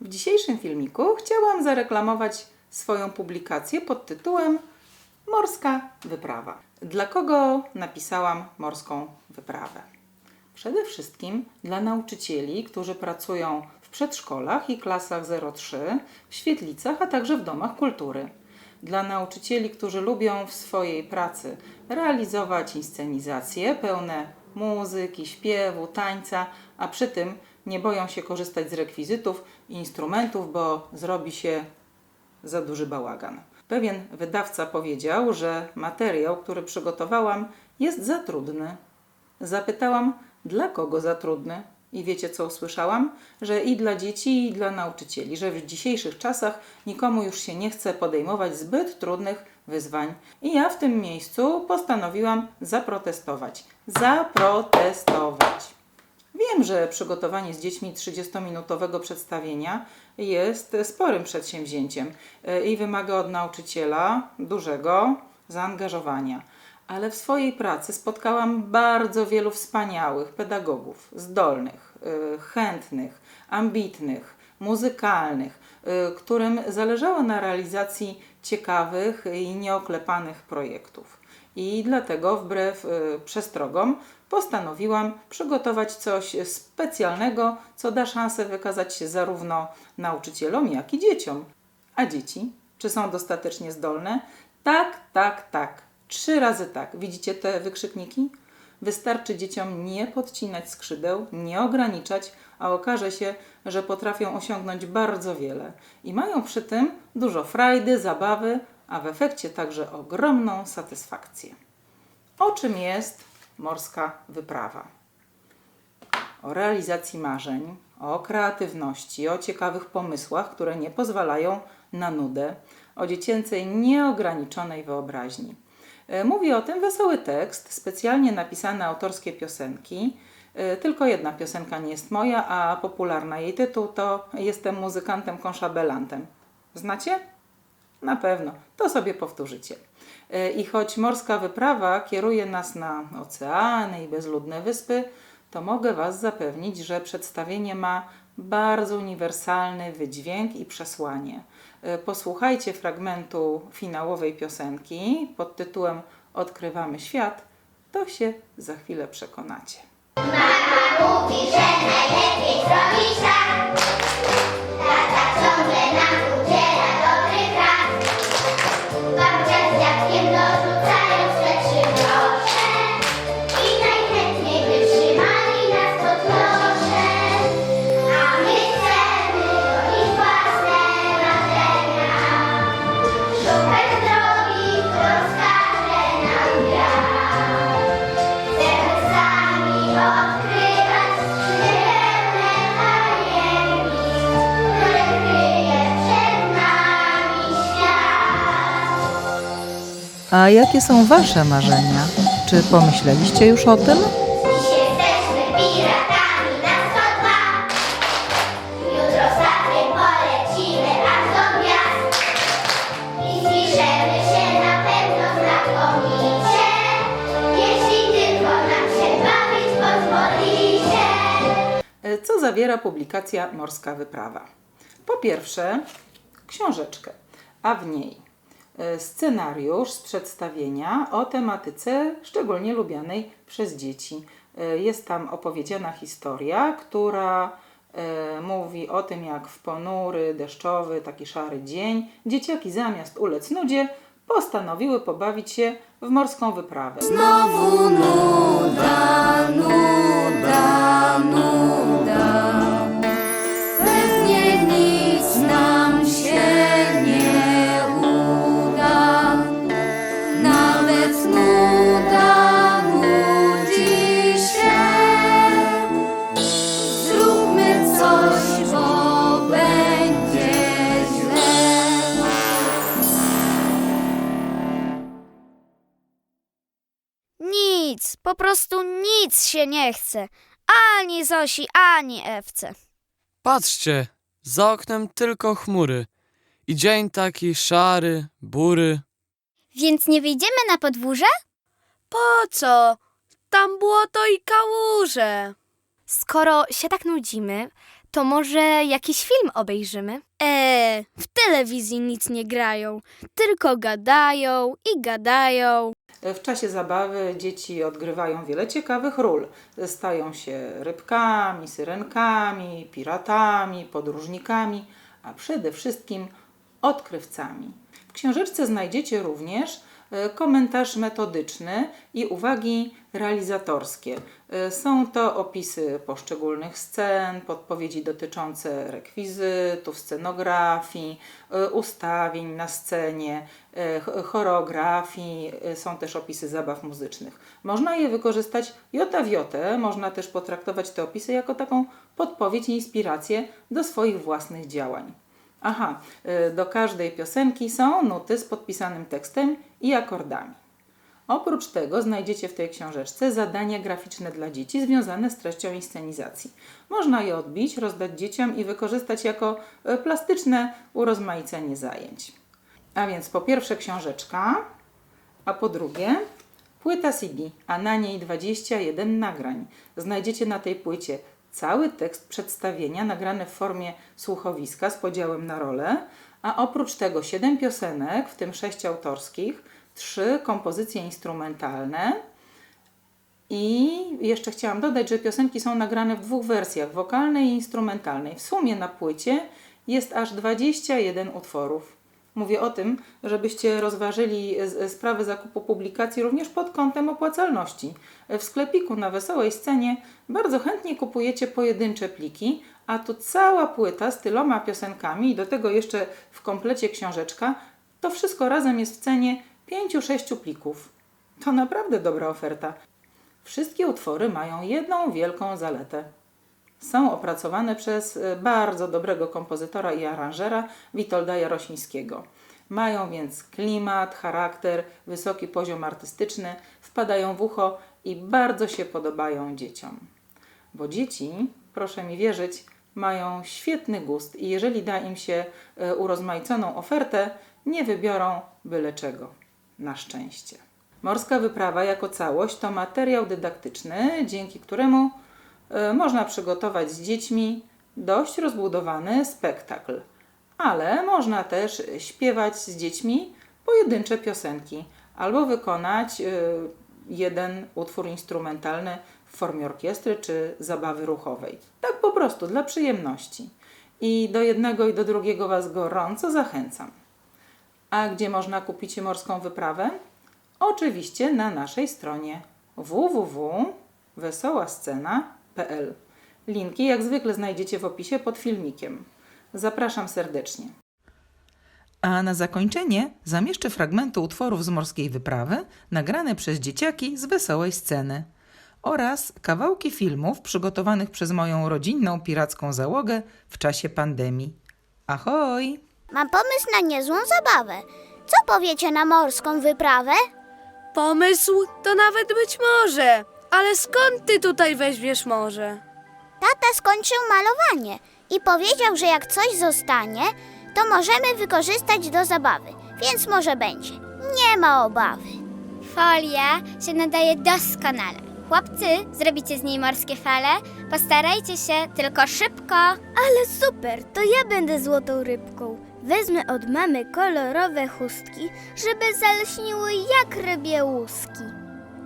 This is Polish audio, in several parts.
W dzisiejszym filmiku chciałam zareklamować swoją publikację pod tytułem Morska wyprawa. Dla kogo napisałam morską wyprawę? Przede wszystkim dla nauczycieli, którzy pracują w przedszkolach i klasach 0-3, w świetlicach, a także w domach kultury. Dla nauczycieli, którzy lubią w swojej pracy realizować inscenizacje pełne muzyki, śpiewu, tańca, a przy tym nie boją się korzystać z rekwizytów i instrumentów, bo zrobi się za duży bałagan. Pewien wydawca powiedział, że materiał, który przygotowałam, jest za trudny. Zapytałam, dla kogo za trudny? I wiecie, co usłyszałam? Że i dla dzieci, i dla nauczycieli, że w dzisiejszych czasach nikomu już się nie chce podejmować zbyt trudnych wyzwań. I ja w tym miejscu postanowiłam zaprotestować. Zaprotestować. Wiem, że przygotowanie z dziećmi 30-minutowego przedstawienia jest sporym przedsięwzięciem y, i wymaga od nauczyciela dużego zaangażowania. Ale w swojej pracy spotkałam bardzo wielu wspaniałych pedagogów, zdolnych, y, chętnych, ambitnych, muzykalnych, y, którym zależało na realizacji ciekawych i nieoklepanych projektów. I dlatego, wbrew przestrogom, postanowiłam przygotować coś specjalnego, co da szansę wykazać się zarówno nauczycielom, jak i dzieciom. A dzieci? Czy są dostatecznie zdolne? Tak, tak, tak. Trzy razy tak. Widzicie te wykrzykniki? Wystarczy dzieciom nie podcinać skrzydeł, nie ograniczać, a okaże się, że potrafią osiągnąć bardzo wiele i mają przy tym dużo frajdy, zabawy, a w efekcie także ogromną satysfakcję. O czym jest morska wyprawa? O realizacji marzeń, o kreatywności, o ciekawych pomysłach, które nie pozwalają na nudę, o dziecięcej, nieograniczonej wyobraźni. E, Mówi o tym wesoły tekst, specjalnie napisane autorskie piosenki. E, Tylko jedna piosenka nie jest moja, a popularna jej tytuł to Jestem muzykantem konszabelantem. Znacie? Na pewno, to sobie powtórzycie. E, I choć morska wyprawa kieruje nas na oceany i bezludne wyspy, to mogę Was zapewnić, że przedstawienie ma bardzo uniwersalny wydźwięk i przesłanie. E, Posłuchajcie fragmentu finałowej piosenki pod tytułem Odkrywamy świat, to się za chwilę przekonacie. Mówi, że najlepiej zrobić tak. Tata ciągle nam A jakie są Wasze marzenia? Czy pomyśleliście już o tym? Dziś jesteśmy piratami na 102. Jutro statkiem polecimy aż do gwiazd. I zbliżymy się na pewno znakomicie, jeśli tylko nam się bawić pozwolicie. Co zawiera publikacja Morska Wyprawa? Po pierwsze, książeczkę, a w niej scenariusz z przedstawienia o tematyce szczególnie lubianej przez dzieci. E, Jest tam opowiedziana historia, która e, mówi o tym, jak w ponury, deszczowy, taki szary dzień dzieciaki zamiast ulec nudzie postanowiły pobawić się w morską wyprawę. Znowu nuda, nuda, nuda. Się nie chce. Ani Zosi, ani Ewce. Patrzcie, za oknem tylko chmury. I dzień taki szary, bury. Więc nie wyjdziemy na podwórze? Po co? Tam błoto i kałuże. Skoro się tak nudzimy, To może jakiś film obejrzymy? Eee, w telewizji nic nie grają, tylko gadają i gadają. W czasie zabawy dzieci odgrywają wiele ciekawych ról. Stają się rybkami, syrenkami, piratami, podróżnikami, a przede wszystkim odkrywcami. W książeczce znajdziecie również komentarz metodyczny i uwagi realizatorskie. E, Są to opisy poszczególnych scen, podpowiedzi dotyczące rekwizytów, scenografii, e, ustawień na scenie, e, ch- choreografii, e, są też opisy zabaw muzycznych. Można je wykorzystać jota w jotę, można też potraktować te opisy jako taką podpowiedź i inspirację do swoich własnych działań. Aha, y, do każdej piosenki są nuty z podpisanym tekstem i akordami. Oprócz tego znajdziecie w tej książeczce zadania graficzne dla dzieci związane z treścią inscenizacji. Można je odbić, rozdać dzieciom i wykorzystać jako y, plastyczne urozmaicenie zajęć. A więc po pierwsze książeczka, a po drugie płyta CD, a na niej 21 nagrań. Znajdziecie na tej płycie cały tekst przedstawienia nagrany w formie słuchowiska z podziałem na role, a oprócz tego 7 piosenek, w tym 6 autorskich, 3 kompozycje instrumentalne i jeszcze chciałam dodać, że piosenki są nagrane w dwóch wersjach, wokalnej i instrumentalnej. W sumie na płycie jest aż 21 utworów. Mówię o tym, żebyście rozważyli z- sprawę zakupu publikacji również pod kątem opłacalności. W sklepiku na Wesołej Scenie bardzo chętnie kupujecie pojedyncze pliki, a tu cała płyta z tyloma piosenkami i do tego jeszcze w komplecie książeczka, to wszystko razem jest w cenie 5-6 plików. To naprawdę dobra oferta. Wszystkie utwory mają jedną wielką zaletę. Są opracowane przez e, bardzo dobrego kompozytora i aranżera Witolda Jarosińskiego. Mają więc klimat, charakter, wysoki poziom artystyczny, wpadają w ucho i bardzo się podobają dzieciom. Bo dzieci, proszę mi wierzyć, mają świetny gust i jeżeli da im się e, urozmaiconą ofertę, nie wybiorą byle czego. Na szczęście. Morska wyprawa jako całość to materiał dydaktyczny, dzięki któremu można przygotować z dziećmi dość rozbudowany spektakl. Ale można też śpiewać z dziećmi pojedyncze piosenki albo wykonać e, jeden utwór instrumentalny w formie orkiestry czy zabawy ruchowej. Tak po prostu, dla przyjemności. I do jednego i do drugiego Was gorąco zachęcam. A gdzie można kupić morską wyprawę? Oczywiście na naszej stronie Linki jak zwykle znajdziecie w opisie pod filmikiem. Zapraszam serdecznie. A na zakończenie zamieszczę fragmenty utworów z morskiej wyprawy nagrane przez dzieciaki z wesołej sceny oraz kawałki filmów przygotowanych przez moją rodzinną piracką załogę w czasie pandemii. Ahoj! Mam pomysł na niezłą zabawę. Co powiecie na morską wyprawę? Pomysł to nawet być może. Ale skąd ty tutaj weźmiesz morze? Tata skończył malowanie i powiedział, że jak coś zostanie, to możemy wykorzystać do zabawy, więc może będzie. Nie ma obawy. Folia się nadaje doskonale. Chłopcy, zrobicie z niej morskie fale? Postarajcie się, tylko szybko. Ale super, to ja będę złotą rybką. Wezmę od mamy kolorowe chustki, żeby zalśniły jak rybie łuski.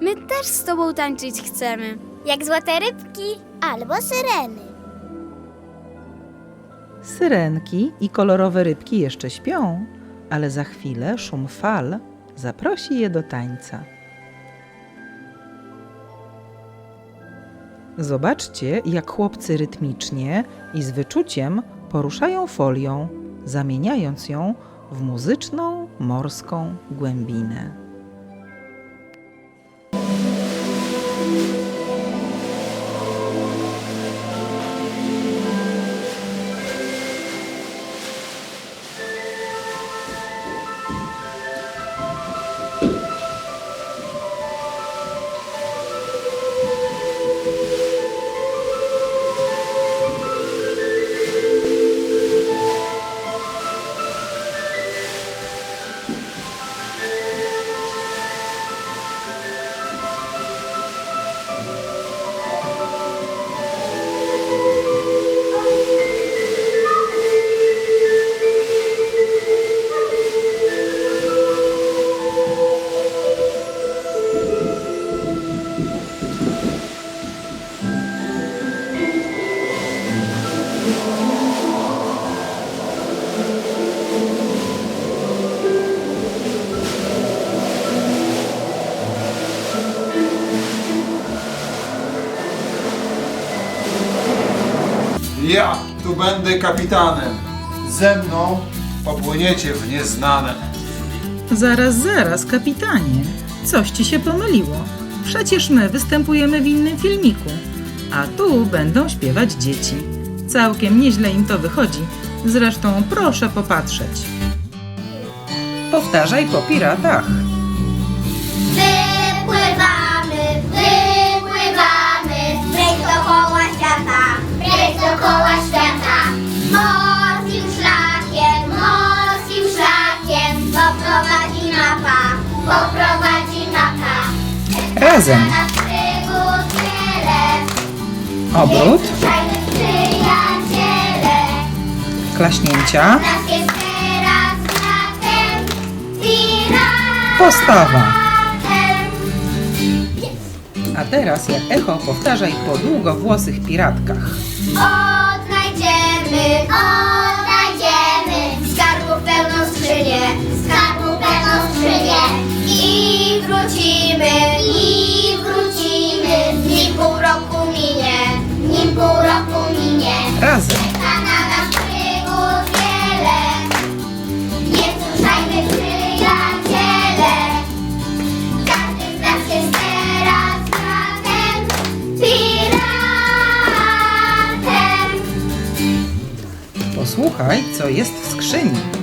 My też z tobą tańczyć chcemy. Jak złote rybki. Albo syreny. Syrenki i kolorowe rybki jeszcze śpią, ale za chwilę szum fal zaprosi je do tańca. Zobaczcie, jak chłopcy rytmicznie i z wyczuciem poruszają folią, zamieniając ją w muzyczną morską głębinę. Będę kapitanem. Ze mną popłyniecie w nieznane. Zaraz, zaraz, kapitanie. Coś ci się pomyliło. Przecież my występujemy w innym filmiku, a tu będą śpiewać dzieci. Całkiem nieźle im to wychodzi. Zresztą proszę popatrzeć. Powtarzaj po piratach. Poprowadzi mapa. Razem. Obrót, klaśnięcia, postawa. A teraz jak echo powtarzaj po długowłosych piratkach. Wrócimy, i wrócimy, nim pół roku minie, nim pół roku minie. Razem. Czeka na nas przygód wiele, nie wzruszajmy przyjaciele, każdy z nas jest teraz piratem. Posłuchaj, co jest w skrzyni.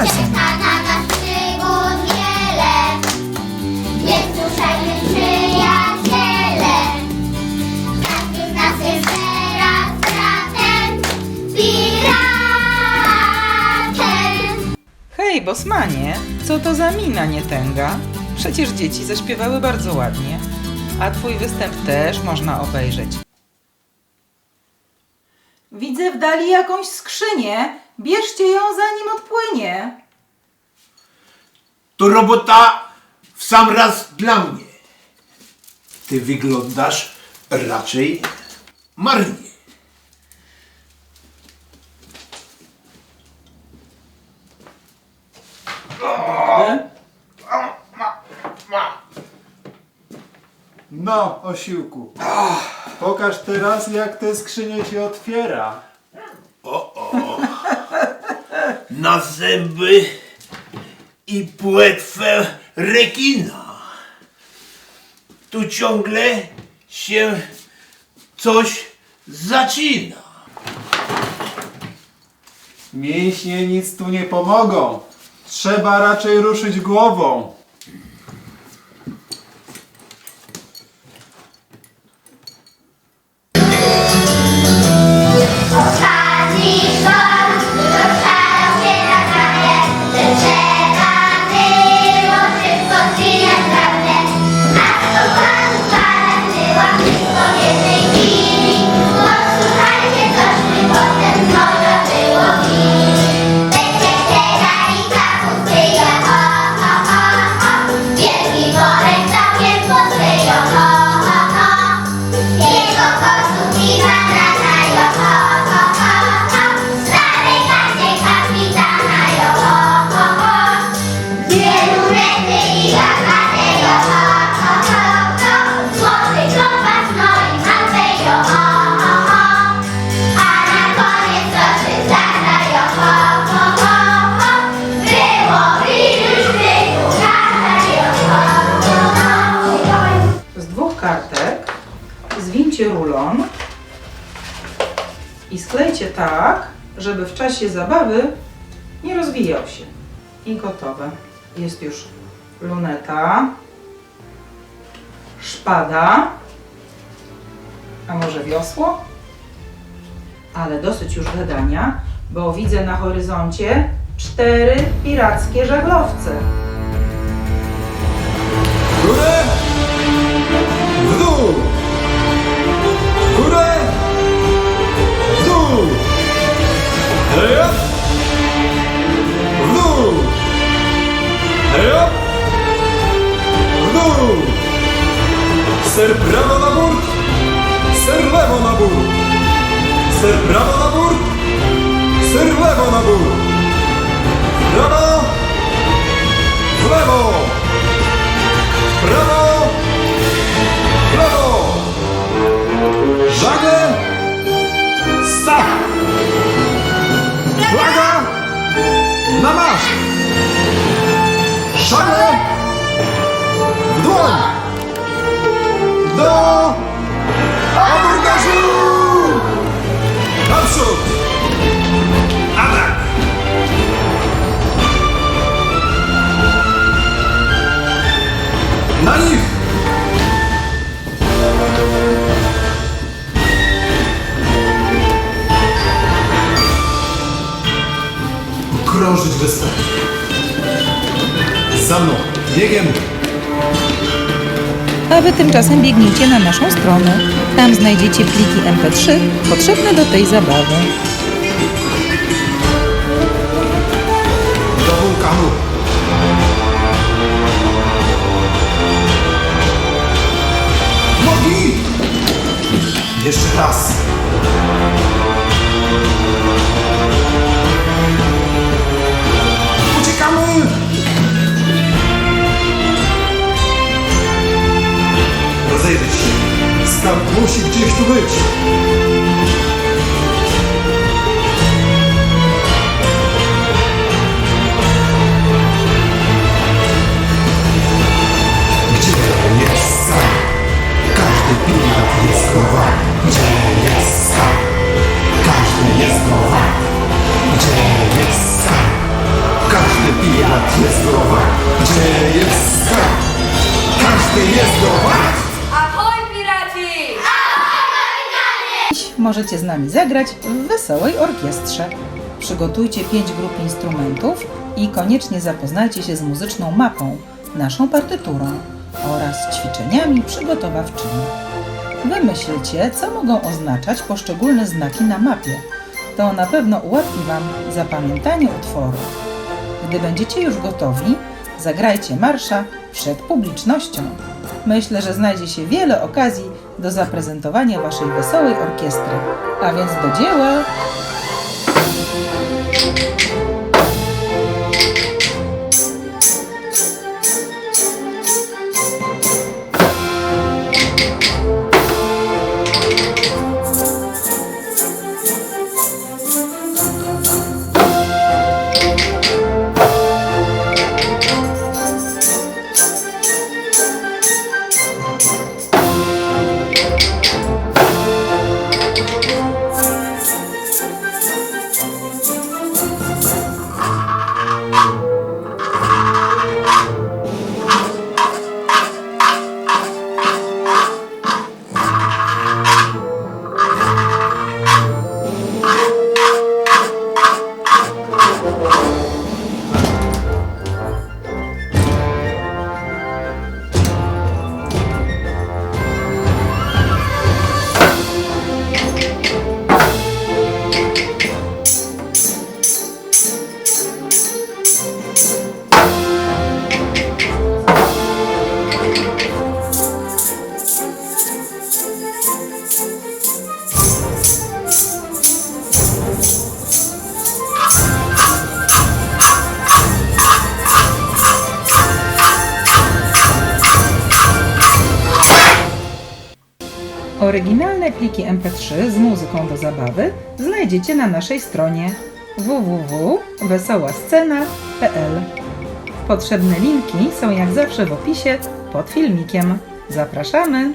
Razem. Czeka na nas przygód wiele, nie wzruszajmy przyjaciele. Każdy z nas jest teraz piratem. Hej, Bosmanie, co to za mina nietęga? Przecież dzieci zaśpiewały bardzo ładnie, a twój występ też można obejrzeć. Widzę w dali jakąś skrzynię. Bierzcie ją, zanim odpłynie. To robota w sam raz dla mnie. Ty wyglądasz raczej marnie. No, osiłku. Pokaż teraz, jak tę skrzynię się otwiera. Na zęby i płetwę rekina. Tu ciągle się coś zacina. Mięśnie nic tu nie pomogą. Trzeba raczej ruszyć głową. Tak, żeby w czasie zabawy nie rozwijał się. I gotowe. Jest już luneta, szpada, a może wiosło? Ale dosyć już gadania, bo widzę na horyzoncie cztery pirackie żaglowce. W Hejap! W dół! Ser prawo na burt! Ser lewo na burt! Ser prawo na bór. Ser lewo na bór. Prawo. W lewo. Dłoń. Do abordażu. Naprzód. Na nich. Okrążyć wyspę. Za mną. Biegiem. A wy tymczasem biegnijcie na naszą stronę. Tam znajdziecie pliki MP3 potrzebne do tej zabawy. Do wulkanu. Jeszcze raz. Skarb musi gdzieś tu być. Gdzie jest skarb? Każdy pirat jest wart. Gdzie jest możecie z nami zagrać w wesołej orkiestrze. Przygotujcie pięć grup instrumentów i koniecznie zapoznajcie się z muzyczną mapą, naszą partyturą oraz ćwiczeniami przygotowawczymi. Wymyślcie, co mogą oznaczać poszczególne znaki na mapie. To na pewno ułatwi Wam zapamiętanie utworu. Gdy będziecie już gotowi, zagrajcie marsza przed publicznością. Myślę, że znajdzie się wiele okazji do zaprezentowania Waszej wesołej orkiestry. A więc do dzieła! Pliki MP3 z muzyką do zabawy znajdziecie na naszej stronie www.wesołascena.pl. Potrzebne linki są jak zawsze w opisie pod filmikiem. Zapraszamy!